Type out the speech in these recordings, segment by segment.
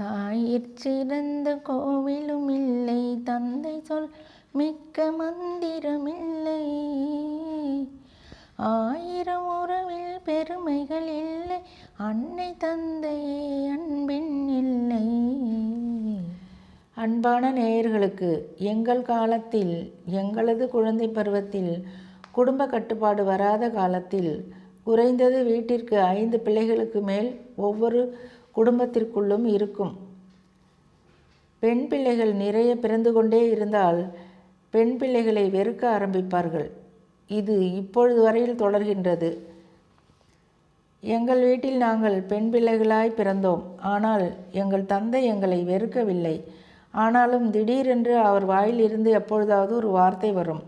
தாயிற் சிறந்த கோவிலும் இல்லை. தந்தை சொல் மிக்க மந்திரமில்லை. ஆயிரம் உறவில் பெருமைகள் இல்லை. அன்னை தந்தையே அன்பின் இல்லை. அன்பான நேயர்களுக்கு எங்கள் காலத்தில் எங்களது குழந்தை பருவத்தில் குடும்ப கட்டுப்பாடு வராத காலத்தில் குறைந்தது வீட்டிற்கு ஐந்து பிள்ளைகளுக்கு மேல் ஒவ்வொரு குடும்பத்திற்குள்ளும் இருக்கும். பெண் பிள்ளைகள் நிறைய பிறந்து கொண்டே இருந்தால் பெண் பிள்ளைகளை வெறுக்க ஆரம்பிப்பார்கள். இது இப்பொழுது வரையில் தொடர்கின்றது. எங்கள் வீட்டில் நாங்கள் பெண் பிள்ளைகளாய் பிறந்தோம். ஆனால் எங்கள் தந்தை எங்களை வெறுக்கவில்லை. ஆனாலும் திடீரென்று அவர் வாயிலிருந்து எப்பொழுதாவது ஒரு வார்த்தை வரும்.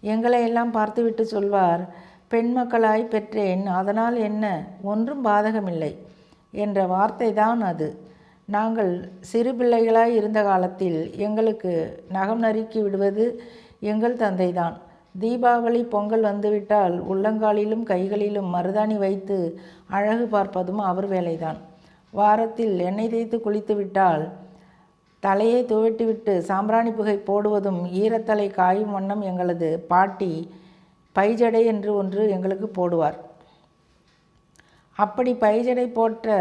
எங்களை எல்லாம் பார்த்துவிட்டு சொல்வார் பெண் மக்களாய் பெற்றேன். அதனால் என்ன? ஒன்றும் பாதகமில்லை. என்ற வார்த்தை தான் அது. நாங்கள் சிறு பிள்ளைகளாய் இருந்த காலத்தில் எங்களுக்கு நகம் நறுக்கி விடுவது எங்கள் தந்தைதான். தீபாவளி பொங்கல் வந்துவிட்டால் உள்ளங்காலிலும் கைகளிலும் மருதாணி வைத்து அழகு பார்ப்பதும் அவர் வேலைதான். வாரத்தில் எண்ணெய் தேய்த்து குளித்து விட்டால் தலையை துவட்டிவிட்டு சாம்பிராணி புகை போடுவதும் ஈரத்தலை காயும் வண்ணம் எங்களது பாட்டி பைஜடை என்று ஒன்று எங்களுக்கு போடுவார். அப்படி பைஜடை போட்ட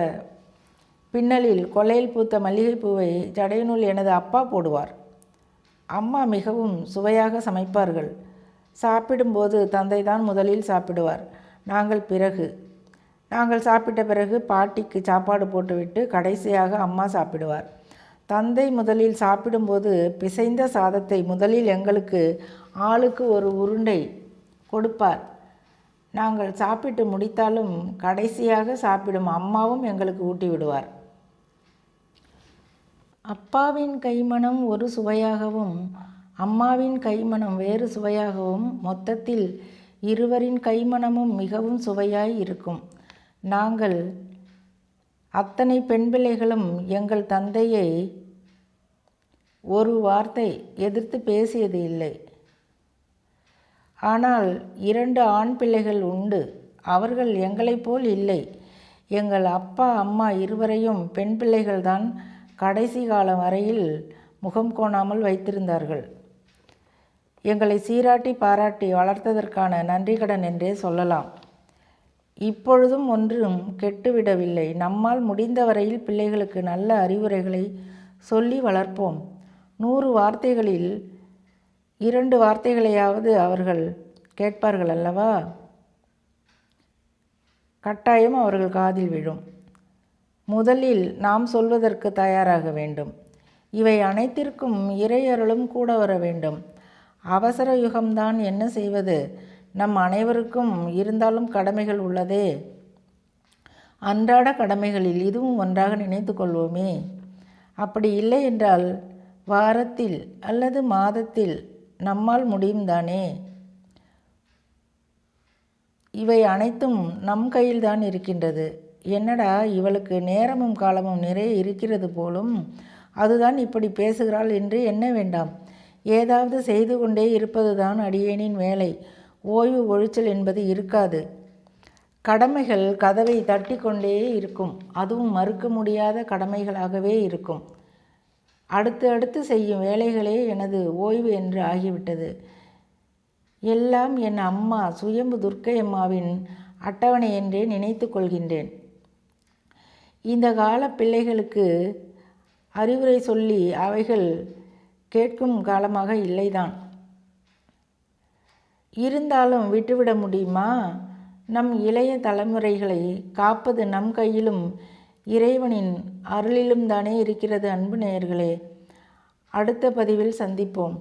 பின்னலில் கொல்லையில் பூத்த மல்லிகைப்பூவை ஜடையினுள் எனது அப்பா போடுவார். அம்மா மிகவும் சுவையாக சமைப்பார்கள். சாப்பிடும்போது தந்தை தான் முதலில் சாப்பிடுவார். நாங்கள் பிறகு. நாங்கள் சாப்பிட்ட பிறகு பாட்டிக்கு சாப்பாடு போட்டுவிட்டு கடைசியாக அம்மா சாப்பிடுவார். தந்தை முதலில் சாப்பிடும்போது பிசைந்த சாதத்தை முதலில் எங்களுக்கு ஆளுக்கு ஒரு உருண்டை கொடுப்பார். நாங்கள் சாப்பிட்டு முடித்தாலும் கடைசியாக சாப்பிடும் அம்மாவும் எங்களுக்கு ஊட்டி விடுவார். அப்பாவின் கைமணம் ஒரு சுவையாகவும் அம்மாவின் கைமணம் வேறு சுவையாகவும் மொத்தத்தில் இருவரின் கைமணமும் மிகவும் சுவையாய் இருக்கும். நாங்கள் அத்தனை பெண் பிள்ளைகளும் எங்கள் தந்தையை ஒரு வார்த்தை எதிர்த்து பேசியது இல்லை. ஆனால் இரண்டு ஆண் பிள்ளைகள் உண்டு. அவர்கள் எங்களைப் போல் இல்லை. எங்கள் அப்பா அம்மா இருவரையும் பெண் பிள்ளைகள்தான் கடைசி காலம் வரையில் முகம் கோணாமல் வைத்திருந்தார்கள். எங்களை சீராட்டி பாராட்டி வளர்த்ததற்கான நன்றி கடன் என்றே சொல்லலாம். இப்பொழுதும் ஒன்றும் கெட்டுவிடவில்லை. நம்மால் முடிந்த வரையில் பிள்ளைகளுக்கு நல்ல அறிவுரைகளை சொல்லி வளர்ப்போம். நூறு வார்த்தைகளில் இரண்டு வார்த்தைகளையாவது அவர்கள் கேட்பார்கள் அல்லவா? கட்டாயம் அவர்கள் காதில் விழும். முதலில் நாம் சொல்வதற்கு தயாராக வேண்டும். இவை அனைத்திற்கும் இறையருளும் கூட வர வேண்டும். அவசர யுகம்தான் என்ன செய்வது? நம் அனைவருக்கும் இருந்தாலும் கடமைகள் உள்ளதே. அன்றாட கடமைகளில் இதுவும் ஒன்றாக நினைத்து கொள்வோமே. அப்படி இல்லை என்றால் வாரத்தில் அல்லது மாதத்தில் நம்மால் முடியும் தானே இவை அனைத்தும் நம் கையில்தான் இருக்கின்றது. என்னடா இவளுக்கு நேரமும் காலமும் நிறைய இருக்கிறது போலும்? அதுதான் இப்படி பேசுகிறாள் என்று என்ன வேண்டாம். ஏதாவது செய்து கொண்டே இருப்பதுதான் அடியேனின் வேலை. ஓய்வு ஒழிச்சல் என்பது இருக்காது. கடமைகள் கதவை தட்டி கொண்டே இருக்கும். அதுவும் மறுக்க முடியாத கடமைகளாகவே இருக்கும். அடுத்து அடுத்து செய்யும் வேலைகளே எனது ஓய்வு என்று ஆகிவிட்டது. எல்லாம் என் அம்மா சுயம்பு துர்க்கை அம்மாவின் அட்டவணை என்றே நினைத்து கொள்கின்றேன். இந்த கால பிள்ளைகளுக்கு அறிவுரை சொல்லி அவைகள் கேட்கும் காலமாக இல்லைதான். இருந்தாலும் விட்டுவிட முடியுமா? நம் இளைய தலைமுறைகளை காப்பது நம் கையிலும் இறைவனின் அருளிலும் தானே இருக்கிறது அன்பு நேயர்களே. அடுத்த பதிவில் சந்திப்போம்.